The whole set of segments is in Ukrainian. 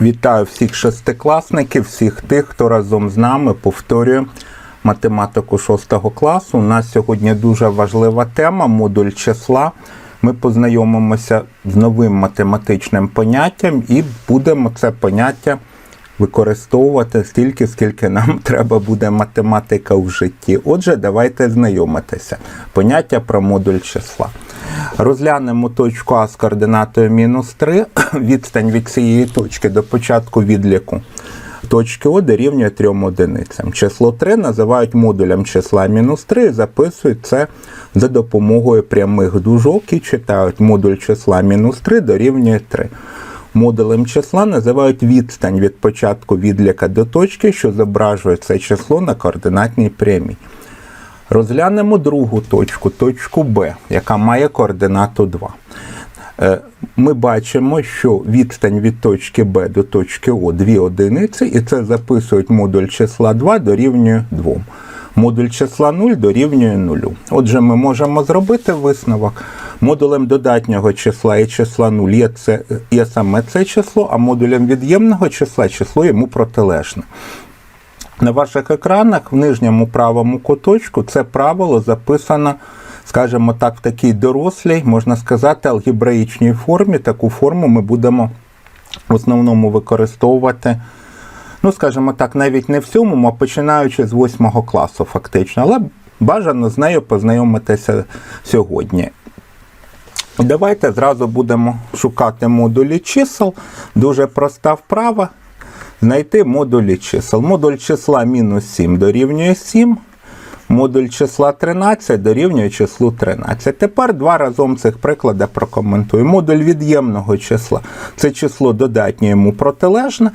Вітаю всіх шестикласників, всіх тих, хто разом з нами повторює математику шостого класу. У нас сьогодні дуже важлива тема модуль числа. Ми познайомимося з новим математичним поняттям і будемо це поняття використовувати стільки, скільки нам треба буде математика в житті. Отже, давайте знайомитися. Поняття про модуль числа. Розглянемо точку А з координатою мінус 3. Відстань від цієї точки до початку відліку точки О дорівнює 3 одиницям. Число 3 називають модулем числа мінус 3 і записують це за допомогою прямих дужок і читають модуль числа мінус 3 дорівнює 3. Модулем числа називають відстань від початку відліка до точки, що зображує це число на координатній прямій. Розглянемо другу точку, точку Б, яка має координату 2. Е, Ми бачимо, що відстань від точки Б до точки О 2 одиниці, і це записують модуль числа 2 дорівнює 2. Модуль числа 0 дорівнює 0. Отже, ми можемо зробити висновок. Модулем додатнього числа і числа 0 є, це, є саме це число, а модулем від'ємного числа число йому протилежне. На ваших екранах в нижньому правому куточку це правило записано, скажімо так, в такій дорослій, можна сказати, алгебраїчній формі. Таку форму ми будемо в основному використовувати, ну, скажімо так, навіть не в сьомому, а починаючи з восьмого класу, фактично. Але бажано з нею познайомитися сьогодні. Давайте зразу будемо шукати модулі чисел. Дуже проста вправа. Знайти модулі чисел. Модуль числа мінус 7 дорівнює 7. Модуль числа 13 дорівнює числу 13. Тепер два разом цих приклади прокоментую. Модуль від'ємного числа це число додатнє йому протилежне.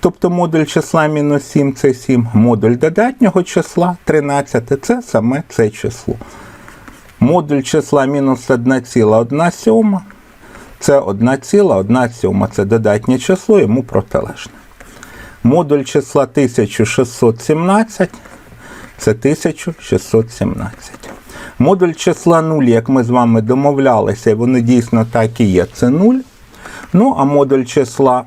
Тобто модуль числа мінус 7 це 7. Модуль додатнього числа 13 це саме це число. Модуль числа мінус 1,1 сьома. Це 1,1 сьома. Це додатнє число, йому протилежне. Модуль числа 1617 це 1617. Модуль числа 0, як ми з вами домовлялися, і вони дійсно так і є, це 0. Ну, а модуль числа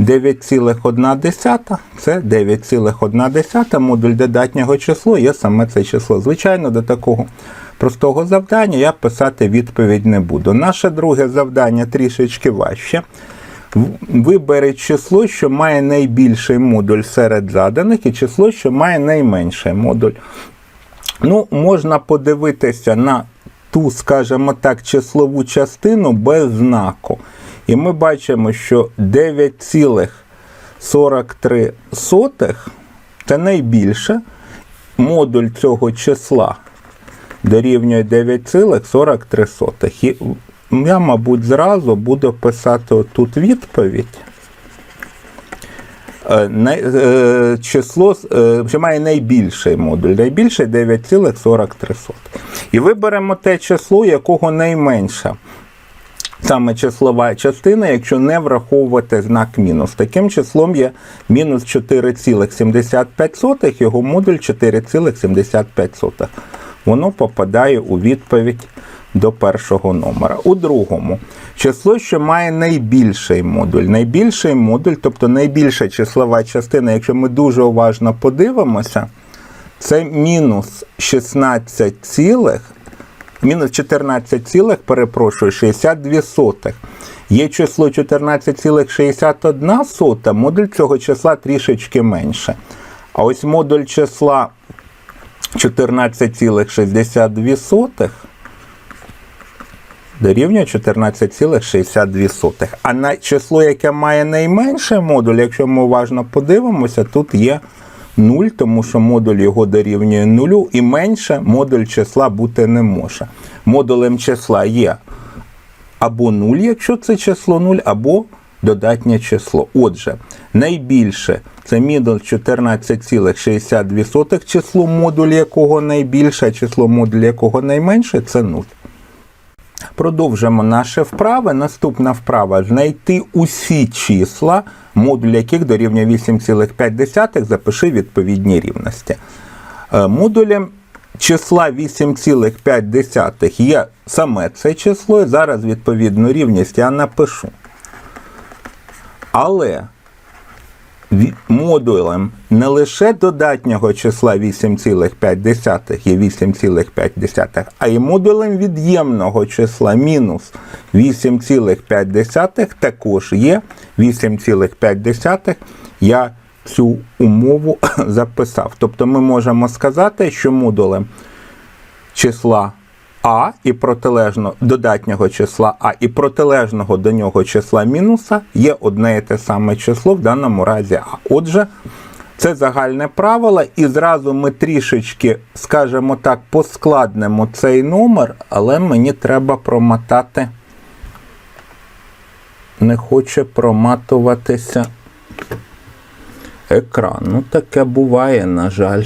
9,1 це 9,1 модуль додатнього число є саме це число. Звичайно, до такого простого завдання я писати відповідь не буду. Наше друге завдання трішечки важче. Виберіть число, що має найбільший модуль серед заданих, і число, що має найменший модуль. Ну, можна подивитися на ту, скажімо так, числову частину без знаку. І ми бачимо, що 9,43 це найбільше модуль цього числа дорівнює 9,43. Я, мабуть, зразу буду писати тут відповідь. Е, е, Число, е, що має найбільший модуль, найбільший 9,43. І виберемо те число, якого найменше. Саме числова частина, якщо не враховувати знак мінус. Таким числом є мінус 4,75, його модуль 4,75. Воно попадає у відповідь до першого номера. У другому число, що має найбільший модуль. Найбільший модуль, тобто найбільша числова частина, якщо ми дуже уважно подивимося, це мінус 16, цілих, мінус 14, цілих, перепрошую, 62 сотих. Є число 14,61 сота, модуль цього числа трішечки менше. А ось модуль числа 14,62 дорівнює 14,62. А на число, яке має найменший модуль, якщо ми уважно подивимося, тут є 0, тому що модуль його дорівнює 0, і менше модуль числа бути не може. Модулем числа є або 0, якщо це число 0, або додатнє число. Отже, найбільше це модуль 14,62 число модуль якого найбільше, а число модуль якого найменше це 0. Продовжимо наші вправи. Наступна вправа знайти усі числа, модуль яких дорівнює 8,5, запиши відповідні рівності. Е, Модулем числа 8,5 є саме це число, зараз відповідну рівність я напишу. Але модулем не лише додатнього числа 8,5 є 8,5, а й модулем від'ємного числа мінус 8,5 також є 8,5. Я цю умову записав. Тобто ми можемо сказати, що модулем числа А і протилежно додатнього числа А і протилежного до нього числа мінуса є одне і те саме число, в даному разі А. Отже, це загальне правило, і зразу ми трішечки, скажімо так, поскладнемо цей номер, але мені треба промотати. Не хоче проматуватися екран. Ну, таке буває, на жаль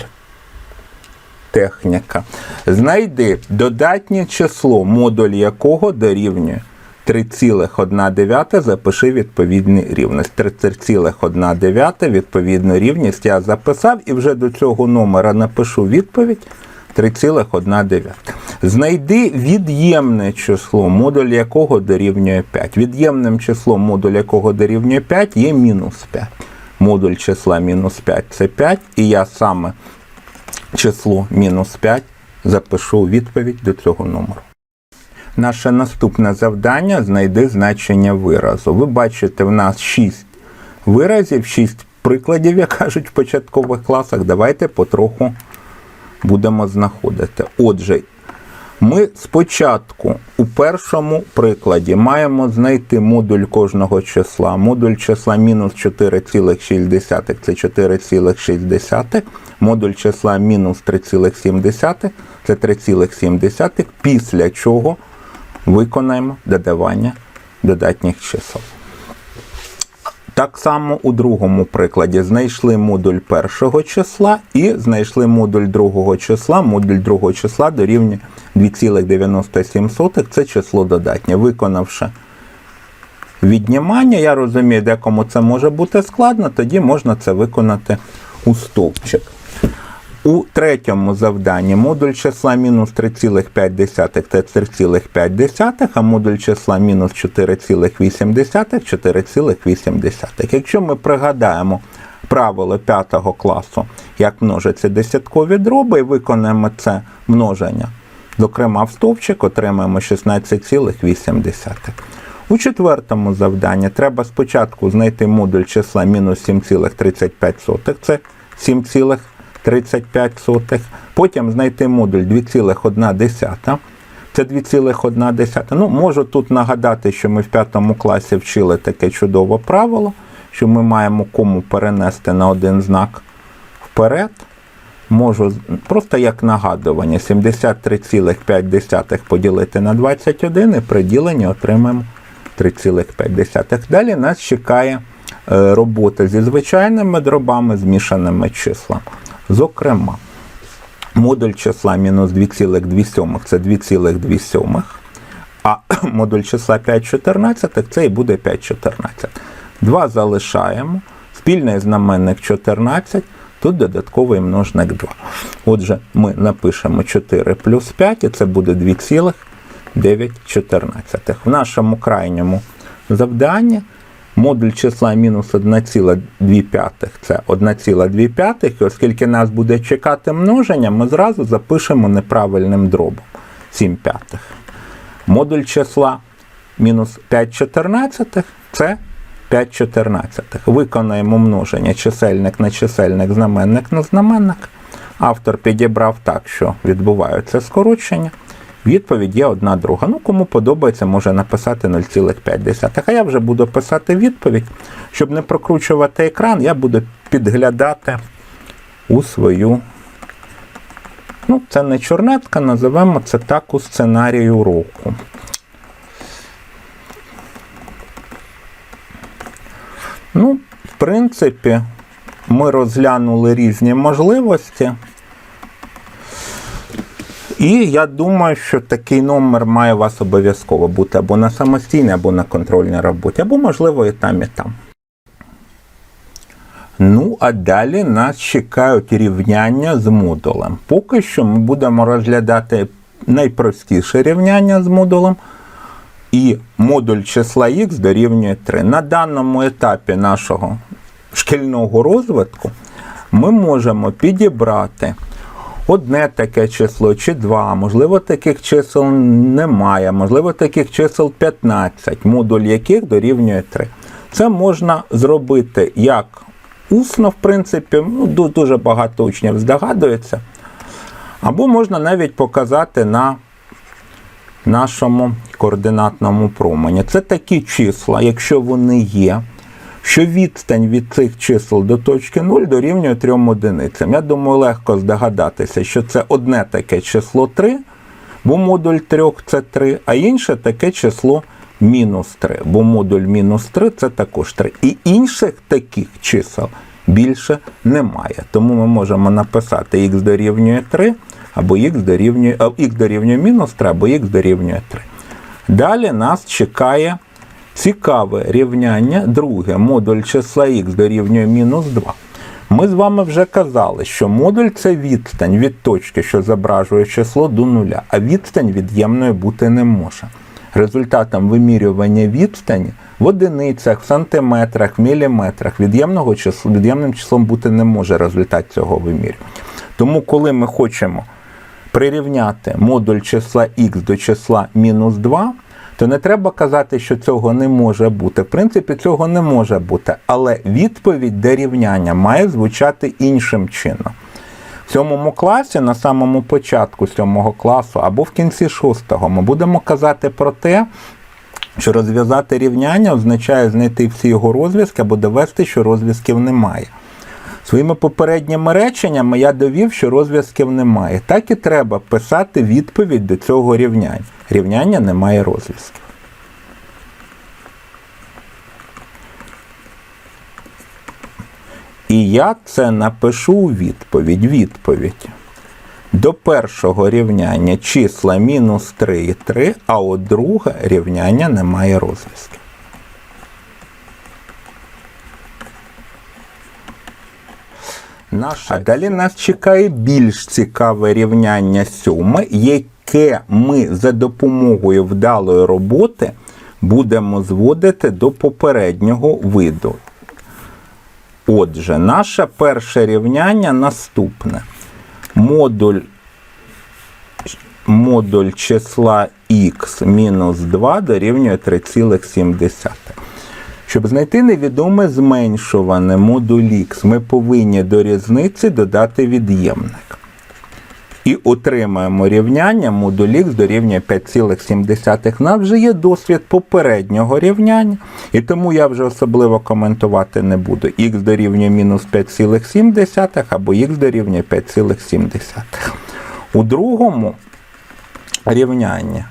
техніка. Знайди додатнє число, модуль якого дорівнює 3,1 запиши відповідні рівність. 3,1 відповідну рівність я записав і вже до цього номера напишу відповідь 3,1. Знайди від'ємне число, модуль якого дорівнює 5. Від'ємним числом, модуль якого дорівнює 5, є мінус 5. Модуль числа мінус 5 це 5, і я саме число мінус 5 запишу відповідь до цього номеру. Наше наступне завдання знайди значення виразу. Ви бачите, в нас 6 виразів, 6 прикладів, як кажуть в початкових класах. Давайте потроху будемо знаходити. Отже, ми спочатку у першому прикладі маємо знайти модуль кожного числа. Модуль числа мінус 4,6 це 4,6. Модуль числа мінус 3,7 це 3,7. Після чого виконаємо додавання додатніх чисел. Так само у другому прикладі знайшли модуль першого числа і знайшли модуль другого числа. Модуль другого числа дорівнює 2,97. Це число додатнє. Виконавши віднімання, я розумію, декому це може бути складно, тоді можна це виконати у стовпчик. У третьому завданні модуль числа мінус 3,5 це 3,5, а модуль числа мінус 4,8 4,8. Якщо ми пригадаємо правило 5 класу, як множаться десяткові дроби, і виконаємо це множення, зокрема в стовпчик, отримаємо 16,8. У четвертому завданні треба спочатку знайти модуль числа мінус 7,35, це 7,35. 35 сотих. Потім знайти модуль 2,1. Це 2,1. Ну, можу тут нагадати, що ми в п'ятому класі вчили таке чудове правило, що ми маємо кому перенести на один знак вперед. Можу просто як нагадування: 73,5 поділити на 21 і при діленні отримаємо 3,5. Далі нас чекає е, робота зі звичайними дробами, змішаними числами. Зокрема, модуль числа мінус 2,2 це 2,2, а модуль числа 5,14 це і буде 5,14. 2 залишаємо. Спільний знаменник 14, тут додатковий множник 2. Отже, ми напишемо 4 плюс 5, і це буде 2,914. В нашому крайньому завданні модуль числа мінус 1,2 це 1,2, і оскільки нас буде чекати множення, ми зразу запишемо неправильним дробом 7 п'ятих. Модуль числа мінус 5 чотирнадцятих це 5 чотирнадцятих. Виконаємо множення чисельник на чисельник, знаменник на знаменник. Автор підібрав так, що відбуваються скорочення. Відповідь є одна друга. Ну, кому подобається, може написати 0,5. А я вже буду писати відповідь. Щоб не прокручувати екран, я буду підглядати у свою. Ну, це не чорнетка, називаємо це так у сценарії уроку. Ну, в принципі, ми розглянули різні можливості. І я думаю, що такий номер має у вас обов'язково бути або на самостійній, або на контрольній роботі, або, можливо, і там, і там. Ну, а далі нас чекають рівняння з модулем. Поки що ми будемо розглядати найпростіше рівняння з модулем. і модуль числа х дорівнює 3. На даному етапі нашого шкільного розвитку ми можемо підібрати одне таке число чи два, можливо, таких чисел немає, можливо, таких чисел 15, модуль яких дорівнює 3. Це можна зробити як усно, в принципі, ну, дуже багато учнів здогадується. Або можна навіть показати на нашому координатному промені. Це такі числа, якщо вони є, що відстань від цих чисел до точки 0 дорівнює 3 одиницям. Я думаю, легко здогадатися, що це одне таке число 3, бо модуль 3 це 3, а інше таке число мінус 3, бо модуль мінус 3 це також 3. І інших таких чисел більше немає. Тому ми можемо написати х дорівнює 3, або х дорівнює, х дорівнює мінус 3, або х дорівнює 3. Далі нас чекає цікаве рівняння, друге, модуль числа х дорівнює мінус 2. Ми з вами вже казали, що модуль це відстань від точки, що зображує число до нуля, а відстань від'ємною бути не може. Результатом вимірювання відстані в одиницях, в сантиметрах, в міліметрах від'ємного числа, від'ємним числом бути не може результат цього вимірювання. Тому, коли ми хочемо прирівняти модуль числа х до числа мінус 2, то не треба казати, що цього не може бути. В принципі, цього не може бути, але відповідь до рівняння має звучати іншим чином. В сьомому класі, на самому початку сьомого класу або в кінці шостого, ми будемо казати про те, що розв'язати рівняння означає знайти всі його розв'язки або довести, що розв'язків немає. Своїми попередніми реченнями я довів, що розв'язків немає. Так і треба писати відповідь до цього рівняння. Рівняння немає розв'язків. І я це напишу у відповідь. Відповідь. До першого рівняння числа мінус 3 і 3, а от друге рівняння немає розв'язків. Наша. А далі нас чекає більш цікаве рівняння сьоме, яке ми за допомогою вдалої роботи будемо зводити до попереднього виду. Отже, наше перше рівняння наступне. Модуль, модуль числа х мінус 2 дорівнює 3,7. Щоб знайти невідоме зменшуване модуль х, ми повинні до різниці додати від'ємник. І отримаємо рівняння модуль х дорівнює 5,7. У нас вже є досвід попереднього рівняння, і тому я вже особливо коментувати не буду. х дорівнює мінус 5,7 або х дорівнює 5,7. У другому рівнянні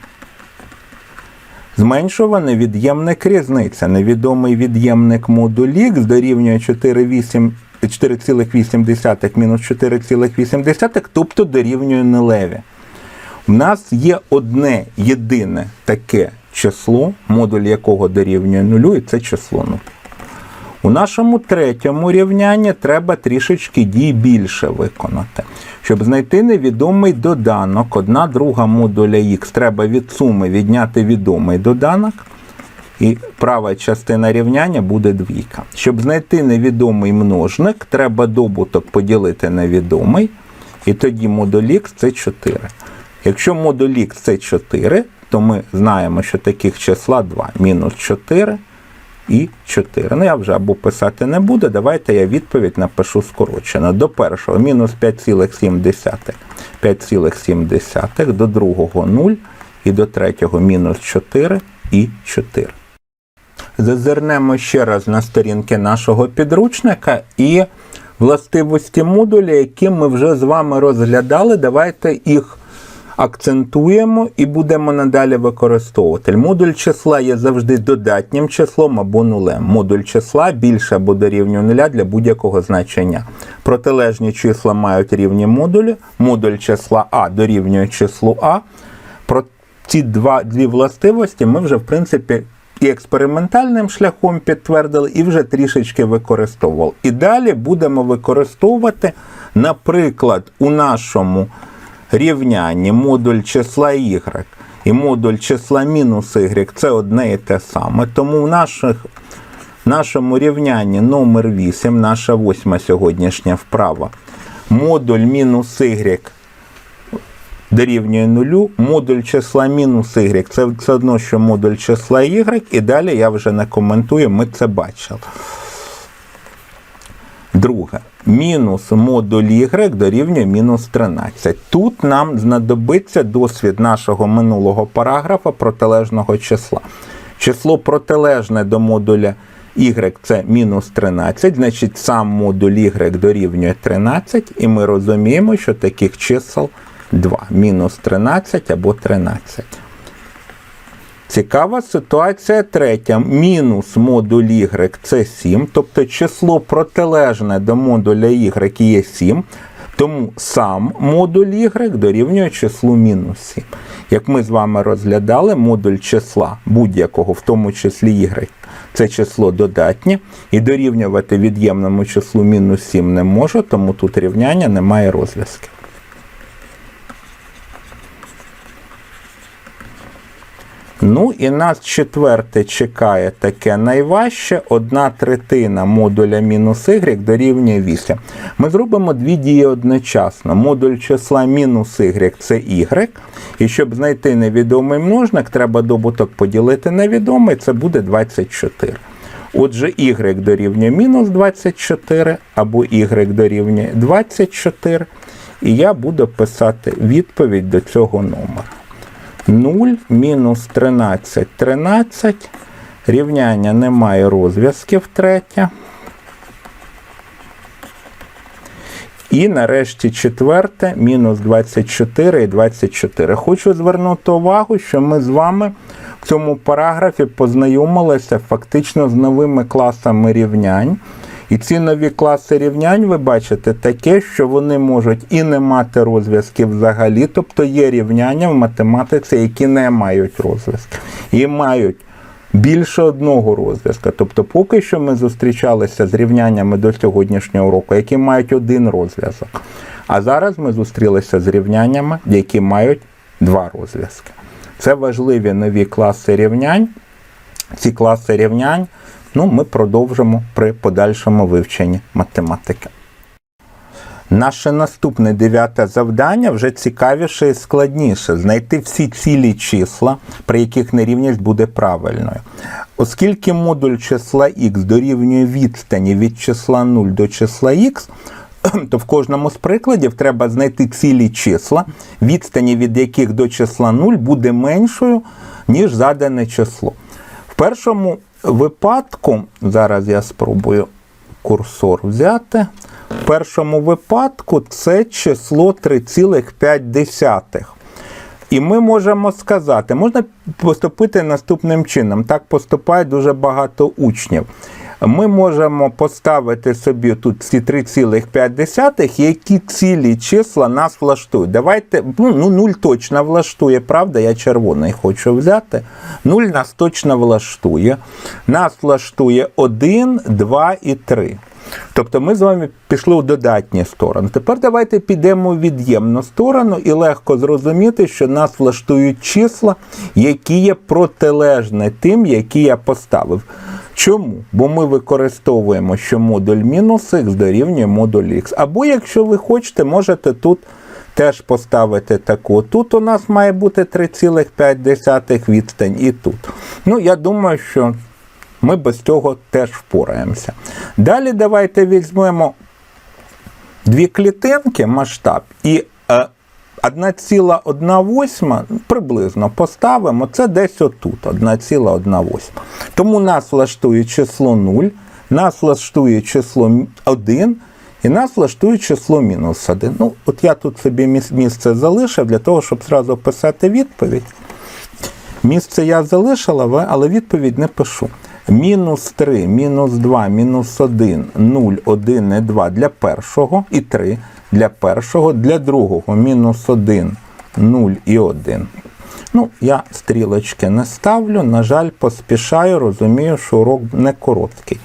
Зменшуваний від'ємник різниця. Невідомий від'ємник модуль х дорівнює 4,8 4,8 мінус 4,8, тобто дорівнює нулеві. У нас є одне єдине таке число, модуль якого дорівнює нулю, і це число 0. У нашому третьому рівнянні треба трішечки дій більше виконати. Щоб знайти невідомий доданок, одна друга модуля х треба від суми відняти відомий доданок. І права частина рівняння буде двійка. Щоб знайти невідомий множник, треба добуток поділити на відомий. І тоді модуль х це 4. Якщо модуль х це 4, то ми знаємо, що таких числа 2. Мінус 4 і 4. Ну, я вже або писати не буду. Давайте я відповідь напишу скорочено. До першого мінус 5,7. 5,7 до другого 0 і до третього мінус 4 і 4. Зазирнемо ще раз на сторінки нашого підручника і властивості модуля, які ми вже з вами розглядали. Давайте їх акцентуємо і будемо надалі використовувати. Модуль числа є завжди додатнім числом або нулем. Модуль числа більше або дорівнює нуля для будь-якого значення. Протилежні числа мають рівні модулі. Модуль числа А дорівнює числу А. Про ці два, дві властивості ми вже, в принципі, і експериментальним шляхом підтвердили, і вже трішечки використовували. І далі будемо використовувати, наприклад, у нашому рівнянні модуль числа y і модуль числа мінус y це одне і те саме. Тому в наших, нашому рівнянні номер 8, наша восьма сьогоднішня вправа, модуль мінус y дорівнює нулю, модуль числа мінус y це все одно, що модуль числа y, і далі я вже не коментую, ми це бачили. Друге. Мінус модуль y дорівнює мінус 13. Тут нам знадобиться досвід нашого минулого параграфа протилежного числа. Число протилежне до модуля y це мінус 13, значить сам модуль y дорівнює 13, і ми розуміємо, що таких чисел 2. Мінус 13 або 13. Цікава ситуація третя. Мінус модуль y це 7, тобто число протилежне до модуля y є 7, тому сам модуль y дорівнює числу мінус 7. Як ми з вами розглядали, модуль числа будь-якого, в тому числі y, це число додатнє, і дорівнювати від'ємному числу мінус 7 не може, тому тут рівняння немає розв'язків. Ну і нас четверте чекає таке найважче. Одна третина модуля мінус y дорівнює 8. Ми зробимо дві дії одночасно. Модуль числа мінус y це y. І щоб знайти невідомий множник, треба добуток поділити на відомий, це буде 24. Отже, y дорівнює мінус 24 або y дорівнює 24. І я буду писати відповідь до цього номера. 0 мінус 13 13. Рівняння немає розв'язків третє. І нарешті четверте, мінус 24 і 24. Хочу звернути увагу, що ми з вами в цьому параграфі познайомилися фактично з новими класами рівнянь. І ці нові класи рівнянь, ви бачите, таке, що вони можуть і не мати розв'язків взагалі, тобто є рівняння в математиці, які не мають розв'язків. І мають більше одного розв'язка. Тобто, поки що ми зустрічалися з рівняннями до сьогоднішнього року, які мають один розв'язок. А зараз ми зустрілися з рівняннями, які мають два розв'язки. Це важливі нові класи рівнянь. Ці класи рівнянь ну, ми продовжимо при подальшому вивченні математики. Наше наступне дев'яте завдання вже цікавіше і складніше знайти всі цілі числа, при яких нерівність буде правильною. Оскільки модуль числа х дорівнює відстані від числа 0 до числа х, то в кожному з прикладів треба знайти цілі числа, відстані від яких до числа 0 буде меншою, ніж задане число. В першому випадку, зараз я спробую курсор взяти. В першому випадку це число 3,5. І ми можемо сказати, можна поступити наступним чином. Так поступає дуже багато учнів. Ми можемо поставити собі тут ці 3,5, які цілі числа нас влаштують. Давайте, ну 0 точно влаштує, правда? Я червоний хочу взяти. 0 нас точно влаштує. Нас влаштує 1, 2 і 3. Тобто ми з вами пішли у додатні сторони. Тепер давайте підемо в від'ємну сторону і легко зрозуміти, що нас влаштують числа, які є протилежні тим, які я поставив. Чому? Бо ми використовуємо, що модуль мінус х дорівнює модуль х. Або, якщо ви хочете, можете тут теж поставити таку. Тут у нас має бути 3,5 відстань і тут. Ну, я думаю, що ми без цього теж впораємося. Далі давайте візьмемо дві клітинки, масштаб, і е, 1,1 приблизно поставимо, це десь отут, 1,1. Тому нас влаштує число 0, нас влаштує число 1, і нас влаштує число мінус 1. Ну, от я тут собі місце залишив для того, щоб зразу писати відповідь. Місце я залишила, але відповідь не пишу. Мінус 3, мінус 2, мінус 1, 0, 1 і 2 для першого і 3 для першого, для другого мінус 1, 0 і 1. Ну, я стрілочки не ставлю, на жаль, поспішаю, розумію, що урок не короткий.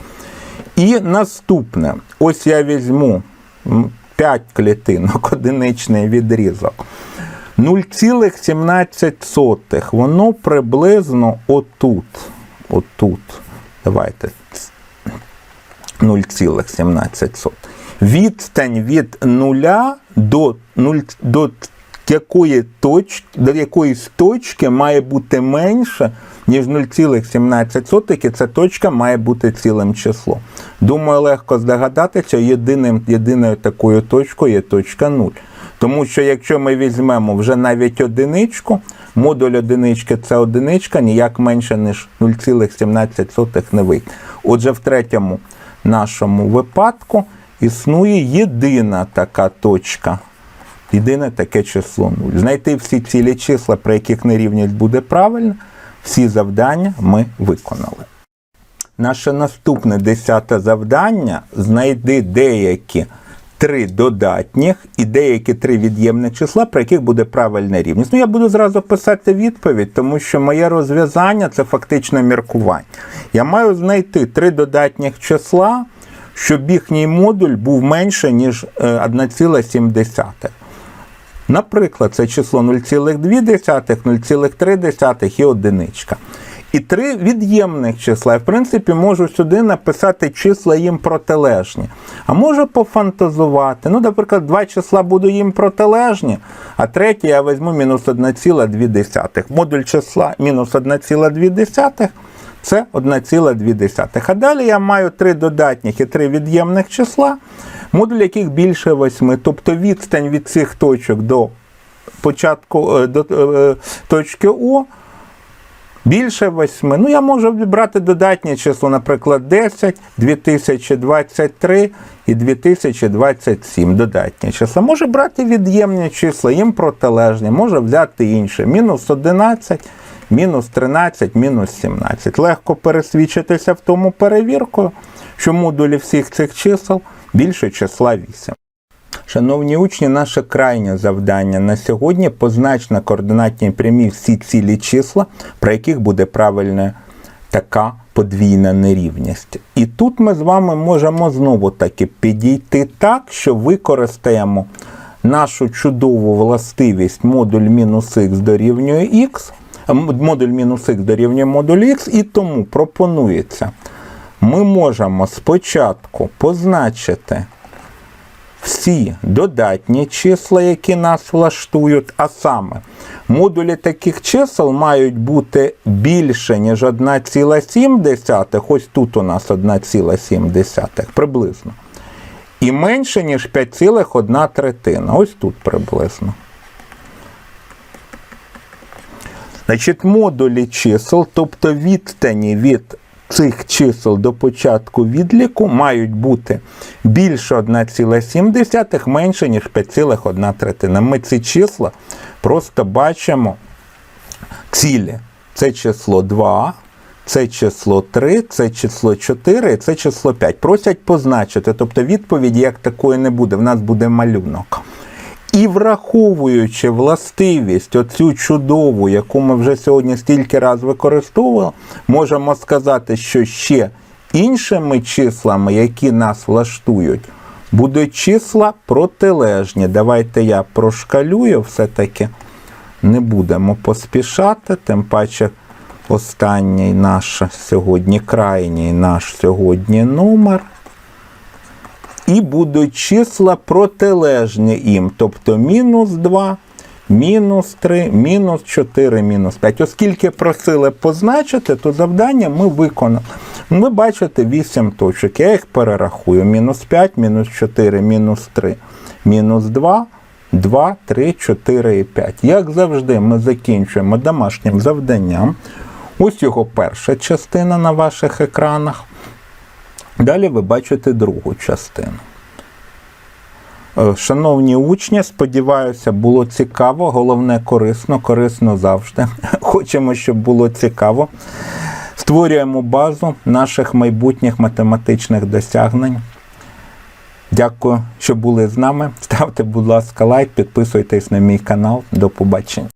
І наступне, ось я візьму 5 клітинок, одиничний відрізок. 0,17. Воно приблизно отут. Отут. Давайте. 0,17. Відстань від нуля до, 0, до якої точки, до якоїсь точки має бути менше, ніж 0,17, і ця точка має бути цілим числом. Думаю, легко здогадатися, єдиним, єдиною такою точкою є точка 0. Тому що якщо ми візьмемо вже навіть одиничку, модуль одинички це одиничка, ніяк менше, ніж 0,17 не вийде. Отже, в третьому нашому випадку існує єдина така точка. Єдине таке число 0. Знайти всі цілі числа, при яких нерівність буде правильна, всі завдання ми виконали. Наше наступне десяте завдання знайди деякі три додатніх і деякі три від'ємних числа, при яких буде правильна рівність. Ну, я буду зразу писати відповідь, тому що моє розв'язання це фактично міркування. Я маю знайти три додатніх числа, щоб їхній модуль був менше, ніж е, 1,7. Наприклад, це число 0,2, 0,3 і одиничка. І три від'ємних числа. Я, в принципі, можу сюди написати числа їм протилежні. А можу пофантазувати. Ну, наприклад, два числа буду їм протилежні, а третє я візьму мінус 1,2. Модуль числа мінус 1,2 це 1,2. А далі я маю три додатніх і три від'ємних числа, модуль яких більше 8. Тобто відстань від цих точок до початку е, до е, точки О більше 8. Ну, я можу брати додатнє число, наприклад, 10, 2023 і 2027 додатні числа. Може брати від'ємні числа, їм протилежні, може взяти інше. Мінус 11, мінус 13, мінус 17. Легко пересвідчитися в тому перевіркою, що модулі всіх цих чисел більше числа 8. Шановні учні, наше крайнє завдання на сьогодні познач на координатній прямій всі цілі числа, про яких буде правильна така подвійна нерівність. І тут ми з вами можемо знову таки підійти так, що використаємо нашу чудову властивість модуль мінус х дорівнює х, модуль мінус х дорівнює модуль х, і тому пропонується. Ми можемо спочатку позначити всі додатні числа, які нас влаштують, а саме модулі таких чисел мають бути більше, ніж 1,7, ось тут у нас 1,7 приблизно. І менше, ніж 5,1 третина. Ось тут приблизно. Значить, модулі чисел, тобто відстані від цих чисел до початку відліку мають бути більше 1,7, менше, ніж 5,1 третина. Ми ці числа просто бачимо цілі. Це число 2, це число 3, це число 4, це число 5. Просять позначити, тобто відповіді як такої не буде, в нас буде малюнок. І враховуючи властивість, оцю чудову, яку ми вже сьогодні стільки раз використовували, можемо сказати, що ще іншими числами, які нас влаштують, будуть числа протилежні. Давайте я прошкалюю все-таки. Не будемо поспішати, тим паче останній наш сьогодні, крайній наш сьогодні номер і будуть числа протилежні їм, тобто мінус 2, мінус 3, мінус 4, мінус 5. Оскільки просили позначити, то завдання ми виконали. Ви бачите 8 точок. Я їх перерахую. Мінус 5, мінус 4, мінус 3, мінус 2. 2, 3, 4 і 5. Як завжди, ми закінчуємо домашнім завданням. Ось його перша частина на ваших екранах. Далі ви бачите другу частину. Е, Шановні учні, сподіваюся, було цікаво, головне корисно, корисно завжди. Хочемо, щоб було цікаво. Створюємо базу наших майбутніх математичних досягнень. Дякую, що були з нами. Ставте, будь ласка, лайк, підписуйтесь на мій канал. До побачення.